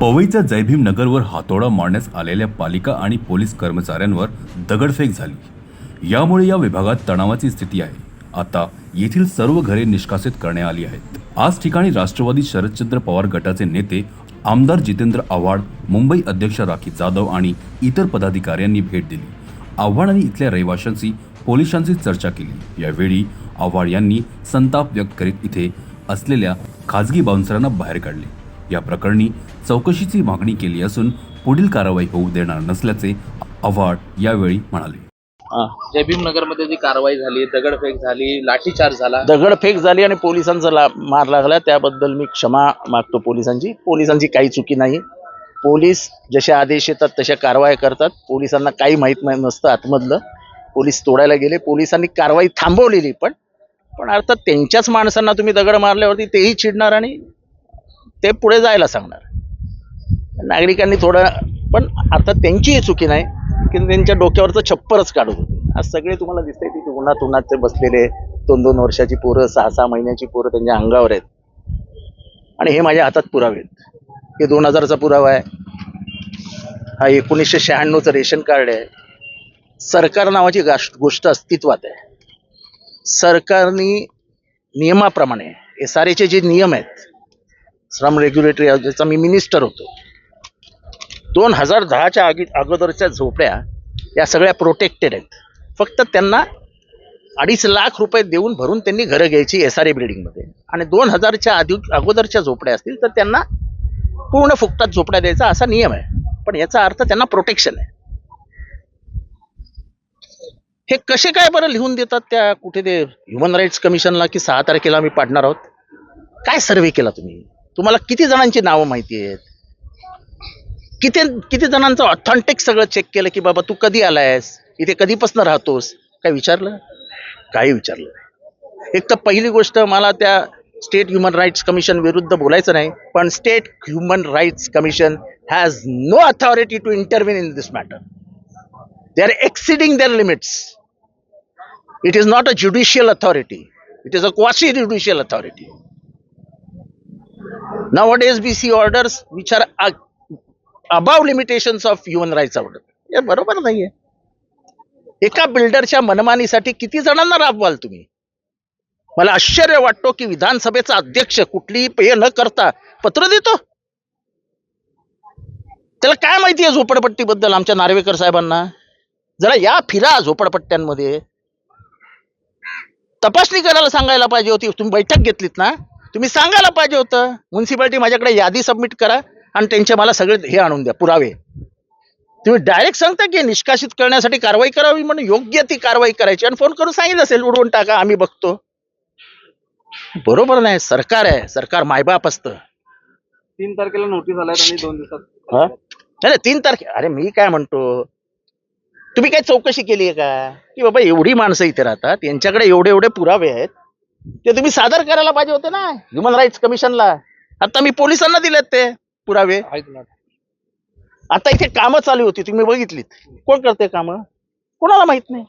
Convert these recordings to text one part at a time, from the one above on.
पवईच्या जयभीम नगरवर हातोडा मारण्यास आलेल्या पालिका आणि पोलीस कर्मचाऱ्यांवर दगडफेक झाली. यामुळे या विभागात तणावाची स्थिती आहे. आता येथील सर्व घरे निष्कासित करण्यात आली आहेत. आज ठिकाणी राष्ट्रवादी शरदचंद्र पवार गटाचे नेते आमदार जितेंद्र आव्हाड मुंबई अध्यक्ष राखी जाधव आणि इतर पदाधिकाऱ्यांनी भेट दिली. आव्हाडांनी इथल्या रहिवाशांशी पोलिसांशी चर्चा केली. यावेळी आव्हाड यांनी संताप व्यक्त करीत इथे असलेल्या खाजगी बाउन्सरांना बाहेर काढले. या प्रकरणी चौकशीची मागणी केली असून पुढील कारवाई होऊ देणार नसल्याचे आव्हाड यावेळी म्हणाले. जयभीम नगरमध्ये जी कारवाई झाली दगडफेक झाली लाठीचार्ज झाला. दगडफेक झाली आणि पोलिसांचा ला मार लागला त्याबद्दल मी क्षमा मागतो पोलिसांची. पोलिसांची काही चुकी नाही. पोलीस जसे आदेश येतात तशा कारवाया करतात. पोलिसांना काही माहीत नाही नसतं आतमधलं. पोलीस तोडायला गेले. पोलिसांनी कारवाई थांबवलेली पण पण अर्थात त्यांच्याच माणसांना तुम्ही दगड मारल्यावरती तेही चिडणार आणि ते पुढे जायला सांगणार. नागरिकांनी थोडं पण आता त्यांचीही चुकी नाही की त्यांच्या डोक्यावरचं छप्परच काढत होते. आज सगळे तुम्हाला दिसतंय की उन्हात उन्हात बसलेले दोन दोन वर्षाची पोरं सहा सहा महिन्याची पोरं त्यांच्या अंगावर आहेत. आणि हे माझ्या हातात पुरावे आहेत. हे दोन हजारचा पुरावा आहे. हा एकोणीसशे शहाण्णवचं रेशन कार्ड आहे. सरकार नावाची गोष्ट अस्तित्वात आहे. सरकारनी नियमाप्रमाणे एस आर एचे जे नियम आहेत श्रम रेग्युलेटरी ज्याचा मी मिनिस्टर होतो. दोन हजार दहाच्या आगी अगोदरच्या झोपड्या या सगळ्या प्रोटेक्टेड आहेत. फक्त त्यांना अडीच लाख रुपये देऊन भरून त्यांनी घरं घ्यायची एस आर ए बिल्डिंगमध्ये आणि दोन हजारच्या आधी अगोदरच्या झोपड्या असतील तर त्यांना पूर्ण फुकटात झोपड्या द्यायचा असा नियम आहे. पण याचा अर्थ त्यांना प्रोटेक्शन आहे. हे कसे काय बरं लिहून देतात त्या कुठे ते ह्युमन राईट्स कमिशनला की सहा तारखेला आम्ही पाडणार आहोत? काय सर्वे केला तुम्ही? तुम्हाला किती जणांची नावं माहिती आहेत? किती किती जणांचं ऑथेंटिक सगळं चेक केलं की बाबा तू कधी आलायस? इथे कधीपासून राहतोस? काय विचारलं? काही विचारलं एक तर पहिली गोष्ट मला त्या स्टेट ह्युमन राईट्स कमिशन विरुद्ध बोलायचं नाही पण state human rights commission has no authority to intervene in this matter they are exceeding their limits it is not a judicial authority it is a quasi judicial authority nowadays we see orders which are uh, above limitations of human rights order. हे बरोबर नाहीये. एका बिल्डरच्या मनमानीसाठी किती जणांना राबवाल तुम्ही? मला आश्चर्य वाटतो की विधानसभेचा अध्यक्ष कुठलीही पेय न करता पत्र देतो. त्याला काय माहिती आहे झोपडपट्टीबद्दल आमच्या नार्वेकर साहेबांना? जरा या फिरा झोपडपट्ट्यांमध्ये. तपासणी करायला सांगायला पाहिजे होती तुम्ही बैठक घेतलीत ना? तुम्ही सांगायला पाहिजे होतं म्युन्सिपाल्टी माझ्याकडे यादी सबमिट करा आणि त्यांचे मला सगळे हे आणून द्या पुरावे. तुम्ही डायरेक्ट सांगता की निष्कासित करण्यासाठी कारवाई करावी म्हणून योग्य ती कारवाई करायची आणि फोन करून सांगितलं असेल उडवून टाका आम्ही बघतो. बरोबर नाही सरकार आहे सरकार मायबाप असतं. तीन तारखेला नोटीस आलाय आणि दोन दिवसात हा? नाही नाही, तीन तारखे अरे मी काय म्हणतो? तुम्ही काय चौकशी केली आहे का? की बाबा एवढी माणसं इथे राहतात यांच्याकडे एवढे एवढे पुरावे आहेत ते तुम्ही सादर करायला पाहिजे होते ना. ह्युमन राईट्स कमिशनला आता मी पोलिसांना दिलेत ते पुरावे. आता इथे कामं चालू होती तुम्ही बघितलीत. कोण करते कामं? कोणाला माहीत नाही.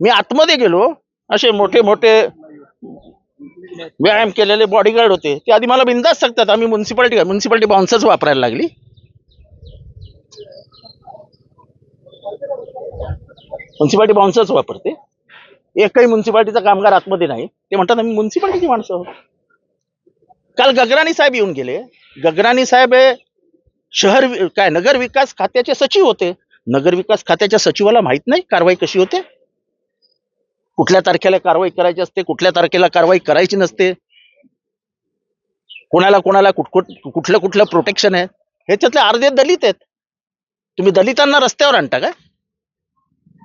मी आतमध्ये गेलो असे मोठे मोठे व्यायाम केलेले बॉडीगार्ड होते. ते आधी मला बिंदास सांगतात आम्ही म्युन्सिपाल्टी म्युन्सिपाल्टी बाउन्सर्स वापरायला लागली. म्युन्सिपाल्टी बाउन्सर्स वापरते. एकही म्युन्सिपाल्टीचा कामगार आतमध्ये नाही. ते म्हणतात आम्ही म्युन्सिपाल्टीची माणसं आहोत. काल गगराणी साहेब येऊन गेले. गगराणी साहेब हे शहर काय नगर विकास खात्याचे सचिव होते. नगर विकास खात्याच्या सचिवाला माहीत नाही कारवाई कशी होते. कुठल्या तारखेला कारवाई करायची असते कुठल्या तारखेला कारवाई करायची नसते. कोणाला कोणाला कुठ कुठ- कुठलं कुठलं प्रोटेक्शन आहे. ह्याच्यातले अर्धे दलित आहेत. तुम्ही दलितांना रस्त्यावर आणता का?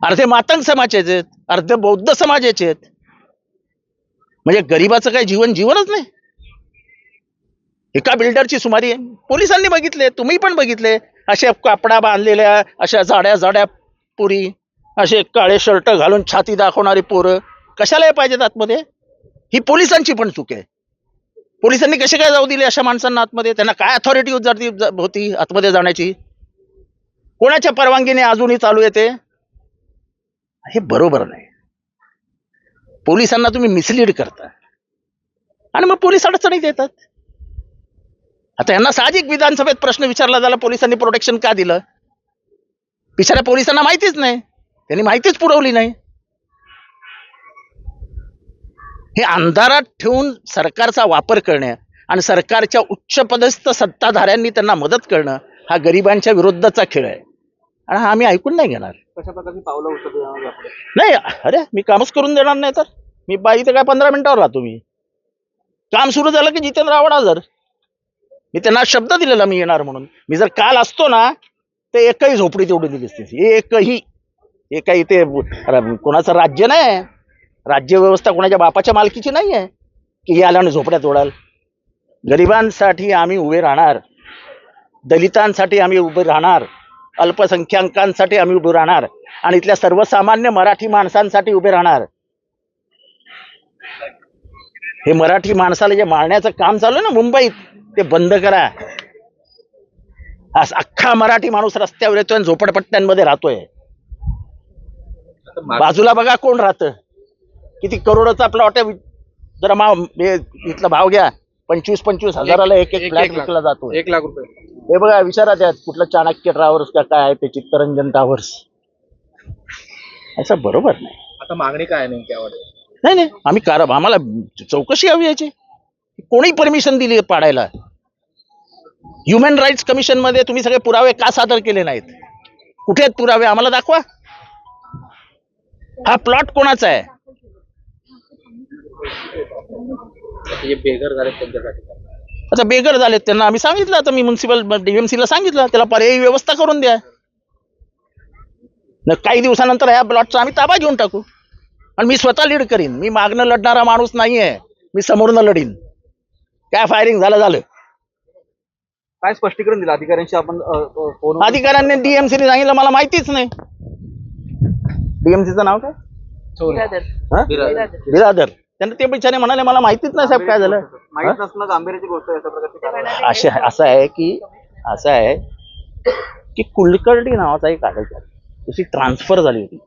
अर्धे मातंग समाजाचे आहेत. अर्धे बौद्ध समाजाचे आहेत. म्हणजे गरीबाचं काय जीवन जीवनच नाही. एका बिल्डरची सुमारी पोलिसांनी बघितले तुम्ही पण बघितले. अशा कापडा बांधलेल्या अशा जाड्या जाड्या पुरी असे काळे शर्ट घालून छाती दाखवणारी पोरं. कशाला हे पाहिजेत आतमध्ये? ही पोलिसांची पण चूक आहे. पोलिसांनी कसे काय जाऊ दिले अशा माणसांना आतमध्ये? त्यांना काय अथॉरिटी होती आतमध्ये जाण्याची? कोणाच्या परवानगीने अजूनही चालू येते हे बरोबर नाही. पोलिसांना तुम्ही मिसलीड करता. आणि मग पोलीस अडचणी येतात. आता यांना साहजिक विधानसभेत प्रश्न विचारला झाला पोलिसांनी प्रोटेक्शन का दिलं? बिचाऱ्या पोलिसांना माहितीच नाही. त्यांनी माहितीच पुरवली नाही. हे अंधारात ठेवून सरकारचा वापर करणं आणि सरकारच्या उच्च पदस्थ सत्ताधाऱ्यांनी त्यांना मदत करणं हा गरिबांच्या विरुद्धचा खेळ आहे. आणि हा आम्ही ऐकून नाही घेणार. कशा प्रकारची पावलं उचलली? नाही अरे मी कामच करून देणार नाही तर. मी बाई तर काय पंधरा मिनिटावर राहतो मी. काम सुरू झालं की जितेंद्र आव्हाड हजर मी त्यांना शब्द दिलेला मी येणार म्हणून. मी जर काल असतो ना तर एकही झोपडी तेवढी दिली असती. एकही. एकही ते कोणाचं राज्य नाही. आहे राज्य व्यवस्था कोणाच्या बापाच्या मालकीची नाही आहे की हे आल्याने झोपड्यात ओढाल गरिबांसाठी आम्ही उभे राहणार. दलितांसाठी आम्ही उभे राहणार. अल्पसंख्याकांसाठी आम्ही उभे राहणार आणि इथल्या सर्वसामान्य मराठी माणसांसाठी उभे राहणार. हे मराठी माणसाला जे मारण्याचं काम चालू आहे ना मुंबईत ते बंद करा. आज अख्खा मराठी माणूस रस्त्यावर येतोय आणि झोपडपट्ट्यांमध्ये राहतोय. बाजूला बघा कोण राहतं. किती करोडाचा प्लॉट आहे. जरा मा इथला भाव घ्या. पंचवीस पंचवीस हजाराला एक एक फ्लॅट एक लाख. विकला जातो एक लाख रुपये. हे बघा विचारा त्यात कुठलं चाणक्य ट्रॅव्हल्स का काय आहे ते चित्तरंजन ट्रॅव्हल्स असं बरोबर नाही. आता मागणी काय आहे नेमकी यावर? नाही नाही आम्ही कार आम्हाला चौकशी हवी याची. कोणी परमिशन दिली पाडायला? ह्युमन राईट्स कमिशनमध्ये तुम्ही सगळे पुरावे का सादर केले नाहीत? कुठे आहेत पुरावे? आम्हाला दाखवा. हा प्लॉट कोणाचा आहे? जे बेघर झाले त्यांच्यासाठी? आता बेघर झालेत त्यांना. आम्ही सांगितलं आता मी म्युन्सिपल डीएमसी ला सांगितलं. त्याला पर्यायी व्यवस्था करून द्या. न काही दिवसानंतर ह्या प्लॉटचा आम्ही ताबा घेऊन टाकू. आणि मी स्वतः लीड करीन. मी मागणं लढणारा माणूस नाहीये. मी समोरनं लढीन. काय फायरिंग झालं झालं. काय स्पष्टीकरण दिलं? अधिकाऱ्यांशी आपण फोन अधिकाऱ्यांनी डीएमसीने सांगितलं मला माहितीच नाही. डीएमसीचं नाव काय? हा? बिरादर. त्यांना ते बिचारे म्हणाले मला माहितीच नाही साहेब काय झालं. माहीत नसणं गांभीर्याची गोष्ट आहे अशा प्रकारची कारवाई. असे असं आहे की असं आहे की कुलकर्णी नावाचा एक कार्यक्रम त्याची ट्रान्सफर झाली होती.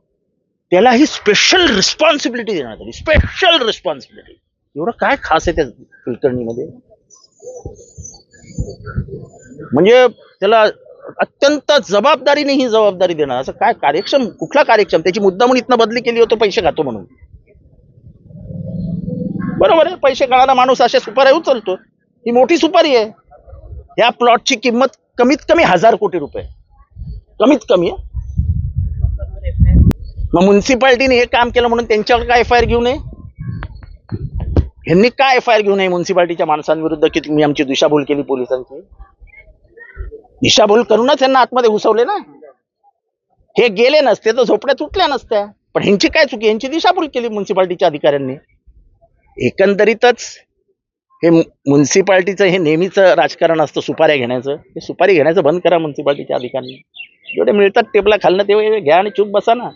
त्याला ही स्पेशल रिस्पॉन्सिबिलिटी देण्यात आली. स्पेशल रिस्पॉन्सिबिलिटी एवढं काय खास आहे त्या कुलकर्णीमध्ये? म्हणजे त्याला अत्यंत जबाबदारीने ही जबाबदारी देणं असं काय कार्यक्षम कुठला कार्यक्षम? त्याची मुद्दामून इथनं बदली केली होती पैसे खातो म्हणून. बरोबर आहे पैसे काढायला माणूस अशा सुपाऱ्या उचलतो. ही मोठी सुपारी आहे. या प्लॉटची किंमत कमीत कमी हजार कोटी रुपये कमीत कमी आहे. मग म्युन्सिपाल्टीने हे काम केलं म्हणून त्यांच्यावर काय एफ आय आर घेऊ नये? ह्यांनी काय एफ आय आर घेऊ नये म्युन्सिपाल्टीच्या माणसांविरुद्ध की तुम्ही आमची दिशाभूल केली पोलिसांची? दिशाभूल करूनच यांना आतमध्ये घुसवले ना? हे गेले नसते तर झोपड्या तुटल्या नसत्या. पण ह्यांची काय चुकी? यांची दिशाभूल केली म्युन्सिपाल्टीच्या अधिकाऱ्यांनी. एकंदरीतच हे म्युन्सिपाल्टीचं हे नेहमीचं राजकारण असतं सुपाऱ्या घेण्याचं. हे सुपारी घेण्याचं बंद करा म्युन्सिपाल्टीच्या अधिकाऱ्यांनी. जेवढे मिळतात टेबला खालनं तेवढे घ्या आणि चूप बसा ना.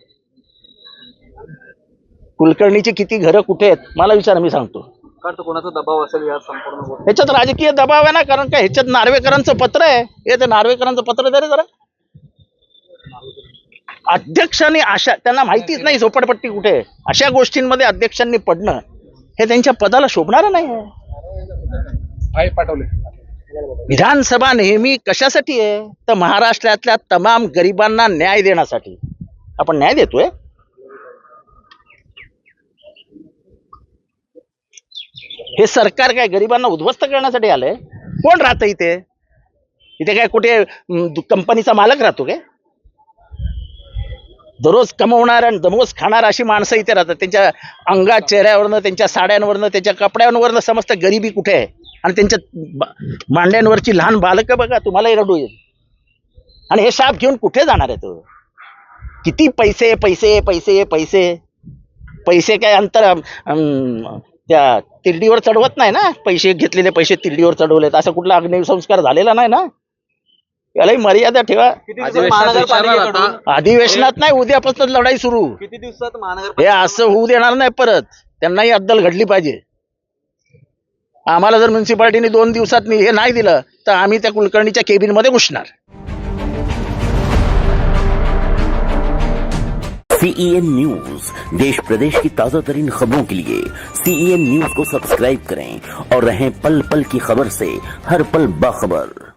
कुलकर्णीची किती घरं कुठे आहेत मला विचारा मी सांगतो. तर कोणाचा दबाव असेल या संपूर्ण ह्याच्यात राजकीय दबाव आहे ना कारण काय ह्याच्यात नार्वेकरांचं पत्र आहे. हे ते नार्वेकरांचं पत्र दे रे जरा. अध्यक्षांनी अशा त्यांना माहितीच नाही झोपडपट्टी कुठे. अशा गोष्टींमध्ये अध्यक्षांनी पडणं. हे त्यांच्या पदाला शोभणारं नाही. आहे पाठवले. विधानसभा नेहमी कशासाठी आहे? तर महाराष्ट्रातल्या तमाम गरिबांना न्याय देण्यासाठी. आपण न्याय देतोय? हे सरकार काय गरिबांना उद्ध्वस्त करण्यासाठी आलंय? कोण राहतं इथे? इथे काय कुठे कंपनीचा मालक राहतो काय? दररोज कमवणार आणि दमोज खाणार अशी माणसं इथे राहतात. त्यांच्या अंगात चेहऱ्यावरनं त्यांच्या साड्यांवरनं त्यांच्या कपड्यांवरनं समजतं गरिबी कुठे आहे? आणि त्यांच्या मांड्यांवरची लहान बालकं बघा तुम्हालाही रडू येईल. आणि हे शाप घेऊन कुठे जाणार आहे तो? किती पैसे पैसे पैसे पैसे? पैसे काय अंतर अं, त्या तिरडीवर चढवत नाही ना? पैसे घेतलेले पैसे तिरडीवर चढवलेत. असं कुठला अग्निसंस्कार झालेला नाही ना? यालाही मर्यादा ठेवा. अधिवेशनात नाही उद्यापासून लढाई सुरू. किती दिवसात महानगर हे असं होऊ देणार नाही परत. त्यांनाही अद्दल घडली पाहिजे. आम्हाला जर म्युन्सिपाल्टीने दोन दिवसात हे नाही दिलं तर आम्ही त्या कुलकर्णीच्या केबिनमध्ये घुसणार सीईएन न्यूज देश प्रदेश की ताजा तरीन खबरों के लिए सीईएन न्यूज को सब्सक्राइब करें और रहें पल पल की खबर से हर पल बाखबर।